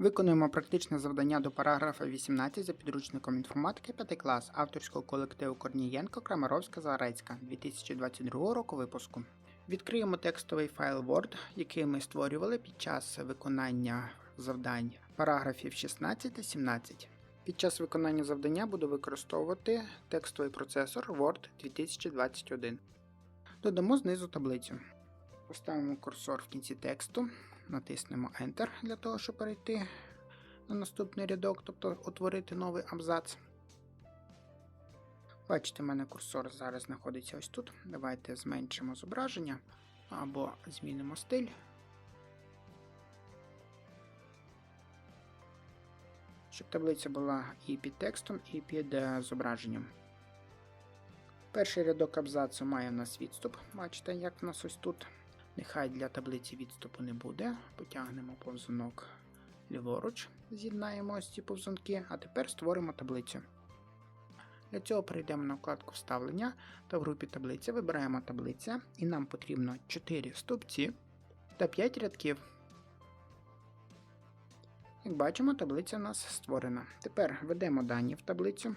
Виконуємо практичне завдання до параграфа 18 за підручником інформатики 5 клас авторського колективу Корнієнко Крамаровська Зарецька 2022 року випуску. Відкриємо текстовий файл Word, який ми створювали під час виконання завдань параграфів 16 та 17. Під час виконання завдання буду використовувати текстовий процесор Word 2021. Додамо знизу таблицю. Поставимо курсор в кінці тексту, натиснемо Enter для того, щоб перейти на наступний рядок, тобто утворити новий абзац. Бачите, в мене курсор зараз знаходиться ось тут. Давайте зменшимо зображення або змінимо стиль. Щоб таблиця була і під текстом, і під е, зображенням. Перший рядок абзацу має у нас відступ. Бачите, як в нас ось тут. Нехай для таблиці відступу не буде. Потягнемо повзунок ліворуч, з'єднаємо ось ці повзунки, а тепер створимо таблицю. Для цього перейдемо на вкладку Вставлення та в групі таблиця вибираємо таблиця, і нам потрібно 4 стовпці та 5 рядків. Як бачимо, таблиця у нас створена. Тепер введемо дані в таблицю.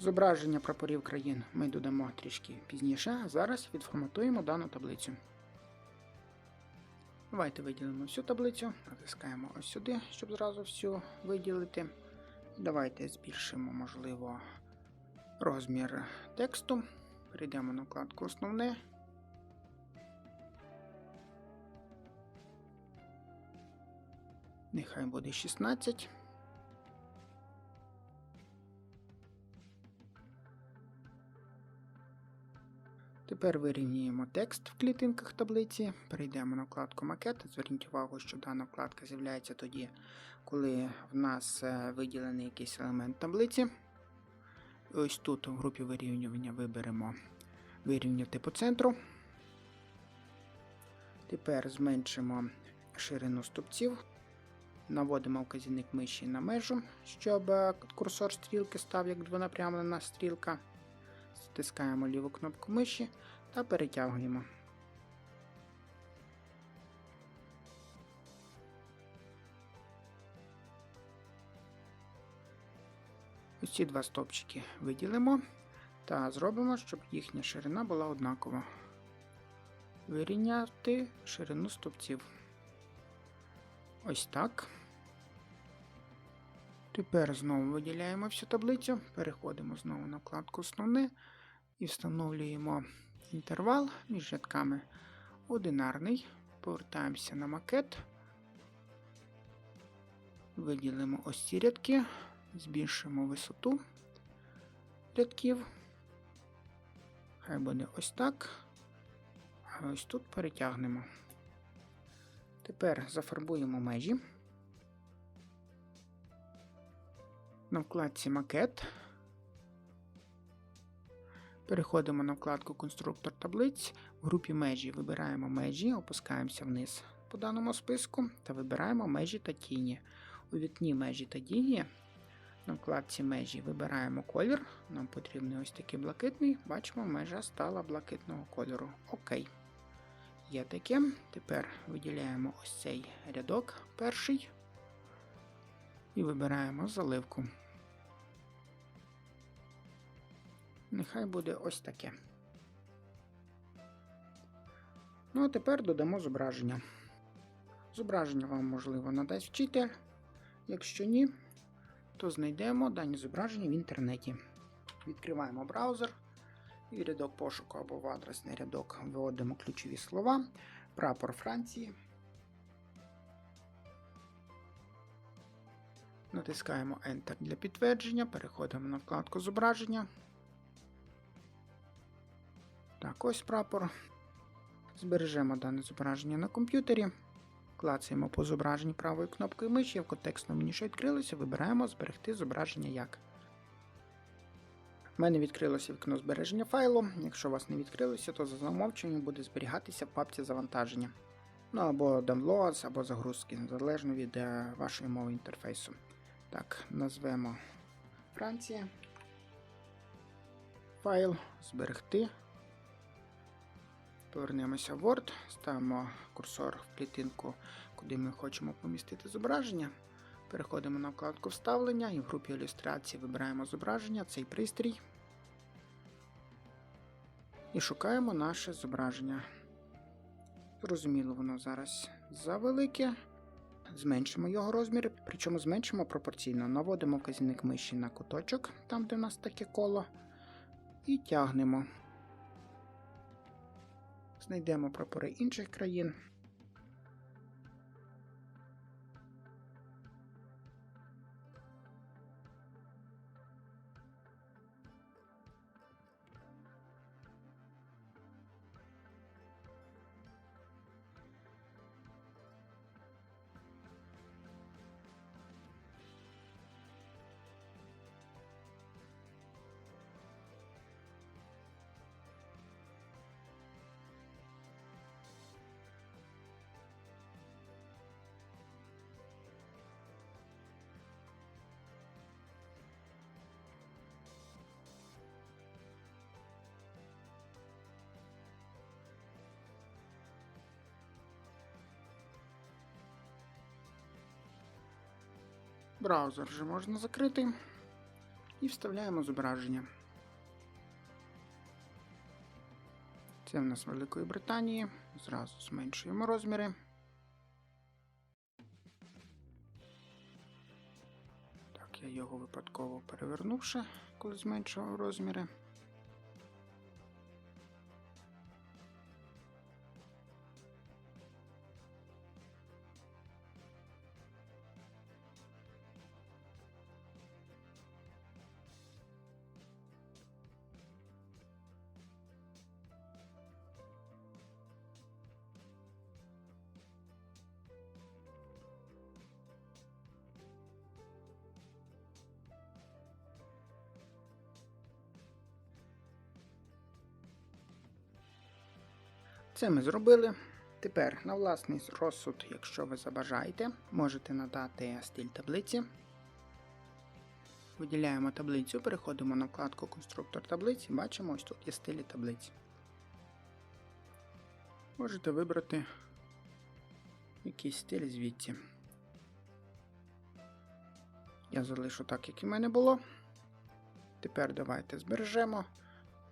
Зображення прапорів країн ми додамо трішки пізніше, а зараз відформатуємо дану таблицю. Давайте виділимо всю таблицю, натискаємо ось сюди, щоб зразу всю виділити. Давайте збільшимо, можливо, розмір тексту. Перейдемо на вкладку Основне. Нехай буде 16. Тепер вирівнюємо текст в клітинках таблиці, перейдемо на вкладку Макет. Зверніть увагу, що дана вкладка з'являється тоді, коли в нас е, виділений якийсь елемент таблиці. Ось тут в групі вирівнювання виберемо вирівняти по центру. Тепер зменшимо ширину стовпців. Наводимо вказівник миші на межу, щоб е, курсор стрілки став як двонапрямлена стрілка. Стискаємо ліву кнопку миші та перетягуємо. Ось два стопчики виділимо та зробимо, щоб їхня ширина була однакова. Вирівняти ширину стовпців. Ось так. Тепер знову виділяємо всю таблицю, переходимо знову на вкладку Основне і встановлюємо інтервал між рядками одинарний. Повертаємося на макет. Виділимо ось ці рядки, збільшимо висоту рядків. Хай буде ось так. А ось тут перетягнемо. Тепер зафарбуємо межі. На вкладці Макет. Переходимо на вкладку Конструктор таблиць. В групі межі вибираємо межі, опускаємося вниз по даному списку та вибираємо межі та тіні. У вікні межі та тіні. На вкладці межі вибираємо колір. Нам потрібний ось такий блакитний. Бачимо, межа стала блакитного кольору. Окей. Є таке. Тепер виділяємо ось цей рядок перший. І вибираємо заливку. Нехай буде ось таке. Ну, а тепер додамо зображення. Зображення вам, можливо, надасть вчитель. Якщо ні, то знайдемо дані зображення в інтернеті. Відкриваємо браузер і рядок пошуку або в адресний рядок вводимо ключові слова, прапор Франції. Натискаємо Enter для підтвердження, переходимо на вкладку зображення. Так, ось прапор. Збережемо дане зображення на комп'ютері. Клацаємо по зображенні правою кнопкою миші, в контекстному меню, що відкрилося, вибираємо Зберегти зображення як. У мене відкрилося вікно збереження файлу. Якщо у вас не відкрилося, то за замовчуванням буде зберігатися в папці завантаження. Ну або downloads, або загрузки, залежно від е, вашої мови інтерфейсу. Так, назвемо Франція. Файл зберегти. Повернемося в Word, ставимо курсор в клітинку, куди ми хочемо помістити зображення. Переходимо на вкладку Вставлення і в групі ілюстрації вибираємо зображення, цей пристрій. І шукаємо наше зображення. Зрозуміло, воно зараз завелике. Зменшимо його розміри, причому зменшимо пропорційно. Наводимо вказівник миші на куточок, там де у нас таке коло, і тягнемо. Знайдемо прапори інших країн. Браузер вже можна закрити. І вставляємо зображення. Це в нас Великої Британії. Зразу зменшуємо розміри. Так, я його випадково перевернувши, коли зменшував розміри. Це ми зробили. Тепер на власний розсуд, якщо ви забажаєте, можете надати стиль таблиці. Виділяємо таблицю, переходимо на вкладку Конструктор таблиці, бачимо, ось тут є стилі таблиці. Можете вибрати якийсь стиль звідси. Я залишу так, як і в мене було. Тепер давайте збережемо.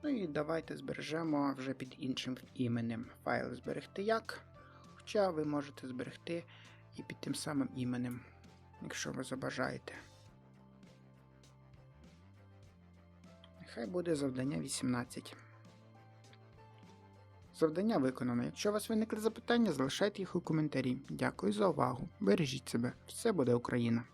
Ну і давайте збережемо вже під іншим іменем. Файл зберегти як. Хоча ви можете зберегти і під тим самим іменем, якщо ви забажаєте. Нехай буде завдання 18. Завдання виконано. Якщо у вас виникли запитання, залишайте їх у коментарі. Дякую за увагу. Бережіть себе. Все буде Україна!